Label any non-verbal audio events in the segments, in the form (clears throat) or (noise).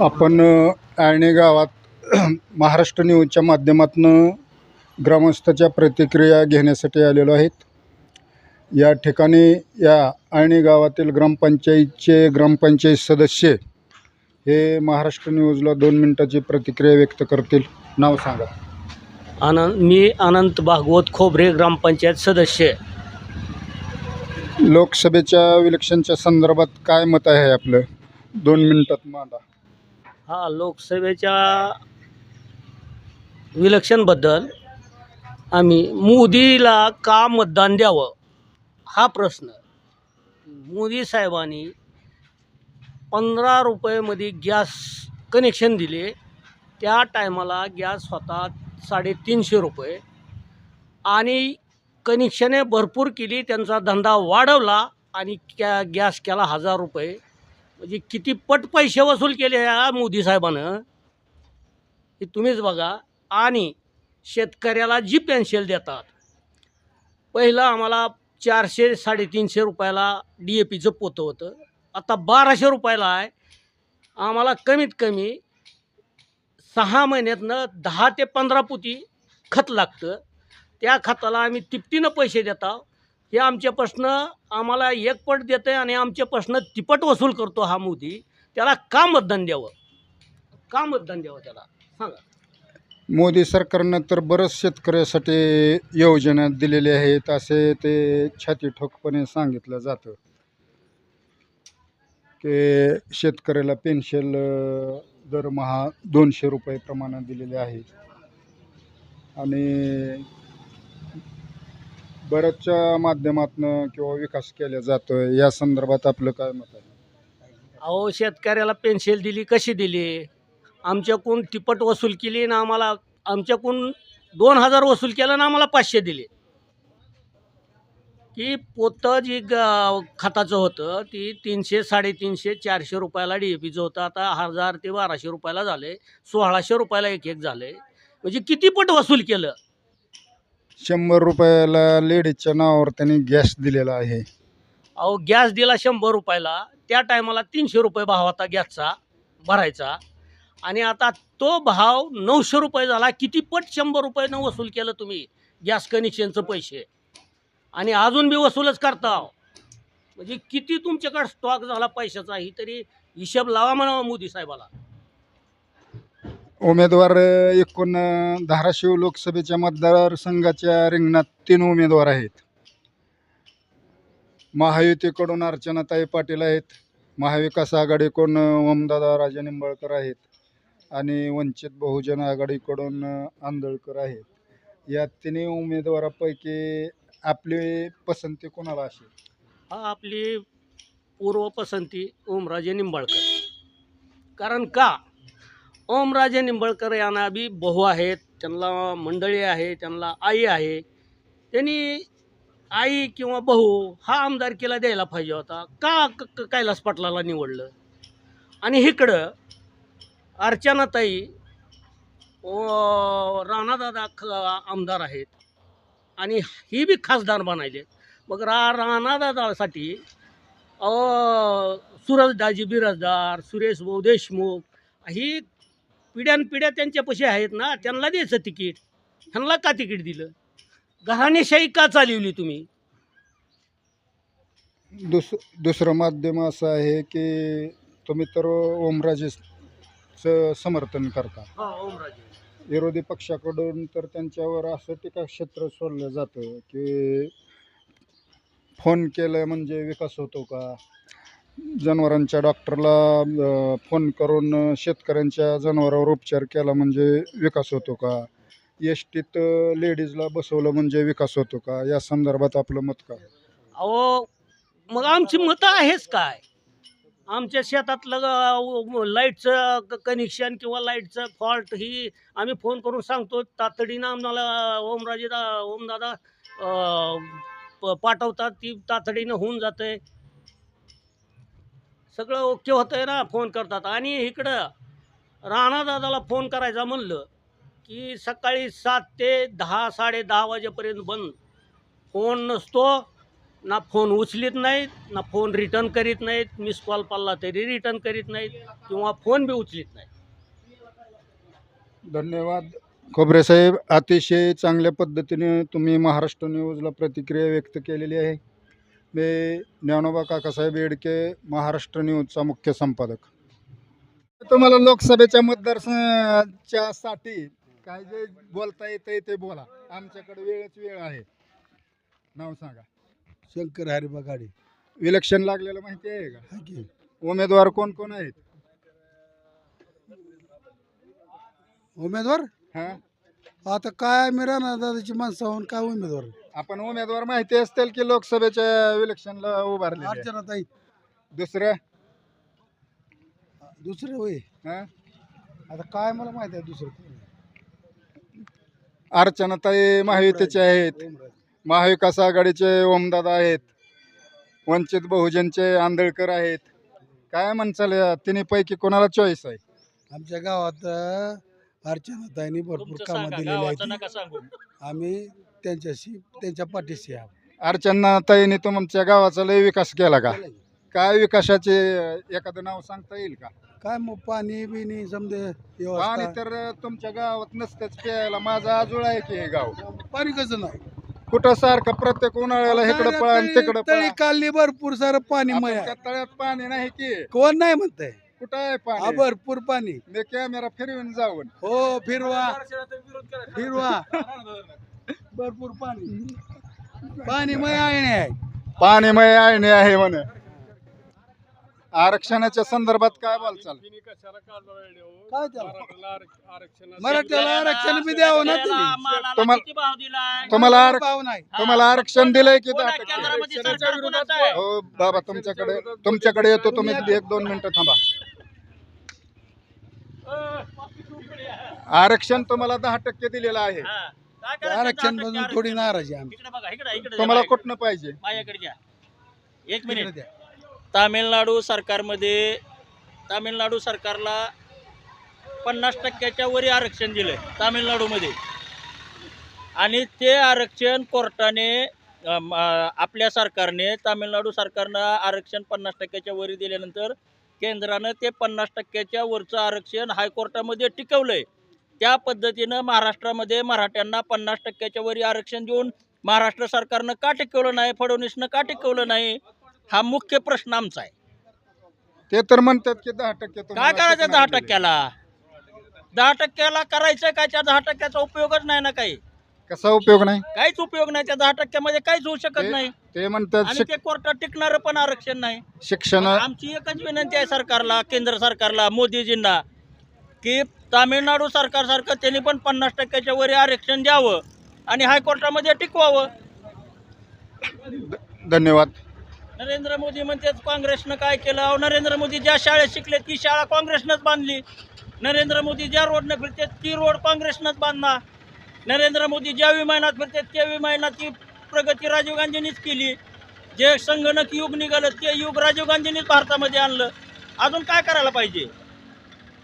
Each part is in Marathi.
आपण आळणी गावात (clears throat) महाराष्ट्र न्यूजच्या माध्यमातून ग्रामस्थाच्या प्रतिक्रिया घेण्यासाठी आलेलो आहेत. या ठिकाणी या आळणी गावातील ग्रामपंचायतचे ग्रामपंचायत सदस्य हे महाराष्ट्र न्यूजला दोन मिनटाची प्रतिक्रिया व्यक्त करतील. नाव सांगा. आनंद मी अनंत भागवत खोबरे ग्रामपंचायत सदस्य. लोकसभेच्या इलेक्शनच्या संदर्भात काय मत आहे आपलं? दोन मिनटात मांडा. हा लोकसभेच्या विलक्षणबद्दल आम्ही मोदीला का मतदान द्यावं? हा प्रश्न. मोदी साहेबांनी पंधरा रुपयेमध्ये गॅस कनेक्शन दिले. त्या टायमाला गॅस होता साडेतीनशे रुपये. आणि कनेक्शने भरपूर केली त्यांचा धंदा वाढवला आणि कॅ गॅस केला हजार रुपये. म्हणजे किती पट पैसे वसूल केले या मोदी साहेबानं? हे तुम्हीच बघा. आणि शेतकऱ्याला जी पेन्शिल देतात. पहिलं आम्हाला चारशे साडेतीनशे रुपयाला डी ए पीचं पोतं होतं. आता बाराशे रुपयाला आहे. आम्हाला कमीत कमी सहा महिन्यातनं दहा ते पंधरा पोती खत लागतं. त्या खताला आम्ही तिपटीनं पैसे देतो हे आमच्यापासनं आम्हाला एक पट देतं आणि आमच्यापासनं तिपट वसूल करतो हा मोदी. त्याला का मतदान द्यावं. का मतदान द्यावं त्याला. सांगा. मोदी सरकारनं तर बरंच शेतकऱ्यासाठी योजना दिलेल्या आहेत असे ते छाती ठोकपणे सांगितलं जातं. की शेतकऱ्याला पेन्शन अ, दरमहा दोनशे रुपये प्रमाणात दिलेले आहे. आणि बऱ्याचशा माध्यमातनं किंवा विकास केला जातोय. या संदर्भात आपलं काय मत आहे? अहो शेतकऱ्याला पेन्शन दिली कशी दिली? आमच्याकडून तिपट वसूल केली ना आम्हाला आमच्याकडून दोन हजार वसूल केलं ना आम्हाला पाचशे दिले. की पोतं जी ग खताचं होतं ती तीनशे साडेतीनशे चारशे रुपयाला डी ए पीचं होतं. आता हजार ते बाराशे रुपयाला झाले सोळाशे रुपयाला एक एक झाले म्हणजे किती पट वसूल केलं? शंभर रुपयाला लेडीजच्या नावावर त्यांनी गॅस दिलेला आहे. अहो गॅस दिला शंभर रुपयाला. त्या टायमाला तीनशे रुपये भाव होता गॅसचा भरायचा. आणि आता तो भाव नऊशे रुपये झाला. किती पट शंभर रुपयानं वसूल केलं तुम्ही गॅस कनेक्शनचं पैसे? आणि अजून बी वसूलच करता म्हणजे किती तुमच्याकडे स्टॉक झाला पैशाचा ही तरी हिशेब लावा म्हणावा मोदी साहेबाला. उमेदवार एकूण धाराशिव लोकसभेच्या मतदारसंघाच्या रिंगणात तीन उमेदवार आहेत. महायुतीकडून अर्चनाताई पाटील आहेत. महाविकास आघाडीकडून ओमदादा राजा निंबाळकर आहेत. आणि वंचित बहुजन आघाडीकडून आंधळकर आहेत. या तिन्ही उमेदवारापैकी आपली पसंती कोणाला असेल? हा आपली पूर्व पसंती ओमराजे निंबाळकर. कारण का? ओमराजे निंबळकर यांना बी बहु आहेत त्यांना मंडळी आहे त्यांना आई आहे. त्यांनी आई किंवा भाऊ हा आमदारकीला द्यायला पाहिजे होता. का क- कैलास पाटलाला निवडलं? आणि इकडं अर्चनाताई राणादादा ख आमदार आहेत. आणि ही बी खासदार बनायले मग रा राणादादासाठी अहो सूरजदाजी बिराजदार सुरेश भाऊ देशमुख ही पिढ्यानपिढ्या त्यांच्यापाशी आहेत ना त्यांना द्यायचं तिकीट. ह्यांना का तिकीट दिलं? घराणेशाही का चालवली तुम्ही? दुस दुसरं माध्यम असं आहे की तुम्ही तर ओमराजेचं समर्थन करता. हा ओमराजे. विरोधी पक्षाकडून तर त्यांच्यावर असं टीकाक्षेत्र सोडलं जातं की फोन केलं म्हणजे विकास होतो का? जनावरांच्या डॉक्टरला फोन करून शेतकऱ्यांच्या जनावरावर उपचार केला म्हणजे विकास होतो का? एस टीत लेडीजला बसवलं म्हणजे विकास होतो का? या संदर्भात आपलं मत काय? अहो मग आमची मतं आहेच काय? आमच्या शेतातलं लाईटचं क- कनेक्शन किंवा लाईटचं फॉल्ट ही आम्ही फोन करून सांगतो. तातडीनं आम्हाला ओमराजे दा ओमदादा प- पाठवतात. ती तातडीनं होऊन जाते. सगळं ओके होतं आहे ना फोन करतात. आणि इकडं राणादादाला फोन करायचा म्हणलं की सकाळी सात ते दहा साडे दहा वाजेपर्यंत बंद. फोन नसतो ना फोन उचलीत नाहीत ना फोन रिटर्न करीत नाहीत मिस कॉल पाला तरी रिटर्न करीत नाहीत किंवा फोन बी उचलीत नाहीत. धन्यवाद. खोबरे साहेब अतिशय चांगल्या पद्धतीने तुम्ही महाराष्ट्र न्यूजला प्रतिक्रिया व्यक्त केलेली आहे. मी ज्ञानोबा काकासाहेब येडके महाराष्ट्र न्यूजचा मुख्य संपादक. तुम्हाला लोकसभेच्या मतदारसंघाच्या साठी काय जे बोलता येतंय ते बोला. आमच्याकडे वेळच वेळ आहे. नाव सांगा. शंकर हरिबा गाडी. इलेक्शन लागलेलं माहिती आहे का? की. उमेदवार कोण कोण आहेत? उमेदवार? हा. आता काय मी राहणार दादाची माणसं होऊन काय उमेदवार? आपण उमेदवार माहिती असतील की लोकसभेच्या इलेक्शनला उभारले अर्चना ताई दुसरं? दुसरे होय. हा? आता काय मला माहिती आहे दुसरं कोण आहे? अर्चनाताई महायुतीचे आहेत. ओमराजे. महाविकास आघाडीचे ओमदादा आहेत. वंचित बहुजनचे आंधळकर आहेत. काय म्हणचाल या तिन्हीपैकी कोणाला चॉईस आहे? आमच्या गावात अं, अर्चना ताईंनी भरपूर कामं दिलेली आहेत. आम्ही त्यांच्याशी त्यांच्या पाठीशी आहोत. अर्चनाताईने तुमच्या गावाचा लय विकास केला का? काय विकासाचे एखादं नाव सांगता येईल का? काय मग पाणी बिनी समजे पाणी व्यवस्था. तर तुमच्या गावात नसतंच प्यायला. माझा आजोळ आहे की हे गाव. पाणी कसं नाही? कुठं सारखं प्रत्येक उन्हाळ्याला इकडं पळा आणि तिकडं तळी काढली भरपूर सारं पाणी आपण मय. त्या तळ्यात पाणी नाही की. कोण नाही म्हणतंय? कुठं आहे हा पाणी भरपूर पाणी. मी कॅमेरा फिरवून जाऊन. हो फिरवा. फिरवा. (laughs) भरपूर पाणी. पाणी मय आहे. नाही पाणीमय आहे आहे म्हण. आरक्षणाच्या संदर्भात काय बोलचाल? काय त्याला? मराठ्याला आरक्षण बी द्यावं ना तुम्ही. तुम्हाला- किती भाव दिलाय? तुम्हाला आरक्षण भाव नाही. तुम्हाला आरक्षण दिलंय की दहा कोणा टक्के? केंद्रामध्ये सरकार कोणाचं आहे? हो बाबा तुमच्याकडे तुमच्याकडे येतो तुम्ही एक दोन मिनिटं थांबा. आरक्षण तुम्हाला दहा टक्के दिलेलं आहे. हा. आरक्षण थोडी नाराजी आहे आमची. इकडे बघा इकडे इकडे तुम्हाला कुठनं पाहिजे? माझ्याकडे घ्या एक मिनिट. द्या. तामिळनाडू सरकारमध्ये तामिळनाडू सरकारला पन्नास टक्क्याच्या वरी आरक्षण दिलं आहे तामिळनाडूमध्ये. आणि ते आरक्षण कोर्टाने आपल्या सरकारने तामिळनाडू सरकारनं आरक्षण पन्नास टक्क्याच्या वरी दिल्यानंतर केंद्रानं ते पन्नास टक्क्याच्या वरचं आरक्षण हायकोर्टामध्ये टिकवलं आहे त्या पद्धतीनं महाराष्ट्रामध्ये मराठ्यांना पन्नास टक्क्याच्या वरी आरक्षण देऊन महाराष्ट्र सरकारनं का टिकवलं नाही फडणवीसनं का टिकवलं नाही हा मुख्य प्रश्न आमचा आहे. ते तर म्हणतात की दहा टक्के काय करायचं दहा? टक्क्याला? दहा टक्क्याला करायचं काय? त्या दहा टक्क्याचा उपयोगच नाही ना काही. कसा उपयोग नाही? काहीच उपयोग नाही. त्या दहा टक्क्यामध्ये काहीच होऊ शकत नाही. ते म्हणतात आणि ते कोर्टात टिकणारं पण आरक्षण नाही. शिक्षण आमची एकच विनंती आहे सरकारला केंद्र सरकारला मोदीजींना की तामिळनाडू सरकारसारखं त्यांनी पण पन्नास टक्क्याच्या वरी आरक्षण द्यावं आणि हायकोर्टामध्ये टिकवावं. धन्यवाद. नरेंद्र मोदी म्हणतात काँग्रेसनं काय केलं? अहो नरेंद्र मोदी ज्या शाळेत शिकले ती शाळा काँग्रेसनंच बांधली. नरेंद्र मोदी ज्या रोडनं फिरतात ती रोड काँग्रेसनंच बांधणार. नरेंद्र मोदी ज्या विमानात फिरतात त्या विमानाची प्रगती राजीव गांधींनीच केली. जे संगणक युग निघालं ते युग राजीव गांधींनीच भारतामध्ये आणलं. अजून काय करायला पाहिजे?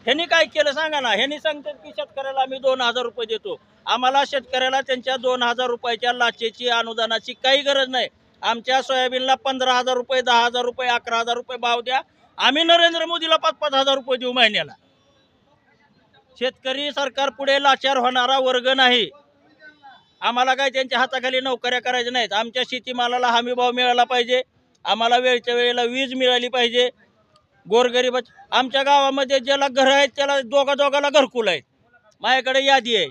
ह्यांनी काय केलं सांगा ना? ह्यांनी सांगतात की शेतकऱ्याला आम्ही दोन हजार रुपये देतो. आम्हाला शेतकऱ्याला त्यांच्या दोन हजार रुपयाच्या लाचेची अनुदानाची काही गरज नाही. आमच्या सोयाबीनला पंधरा हजार रुपये दहा हजार रुपये अकरा हजार रुपये भाव द्या. आम्ही नरेंद्र मोदीला पाच पाच हजार रुपये देऊ महिन्याला. शेतकरी सरकार पुढे लाचार होणारा वर्ग नाही. आम्हाला काय त्यांच्या हाताखाली नोकऱ्या करायच्या नाहीत. आमच्या शेतीमालाला हमी भाव मिळाला पाहिजे. आम्हाला वेळच्या वेळेला वीज मिळाली पाहिजे. गोरगरीब आमच्या गावामध्ये ज्याला घर आहेत त्याला दोघा दोघाला घरकुल आहेत. माझ्याकडे यादी आहे.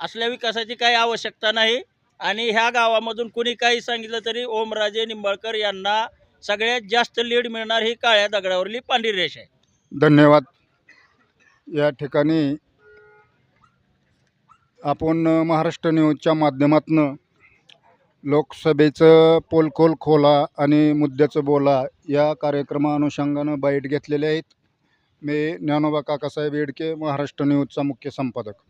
असल्या विकासाची काही आवश्यकता नाही. आणि ह्या गावामधून कुणी काही सांगितलं तरी ओमराजे निंबाळकर यांना सगळ्यात जास्त लीड मिळणार ही काळ्या दगडावरली पांढरी रेष आहे. धन्यवाद. या ठिकाणी आपण महाराष्ट्र न्यूजच्या माध्यमातून लोकसभेचं पोलखोल खोला आणि मुद्द्याचं बोला या कार्यक्रमानुषंगानं बाईट घेतलेले आहेत. मी ज्ञानोबा काकासाहेब येडके महाराष्ट्र न्यूजचा मुख्य संपादक.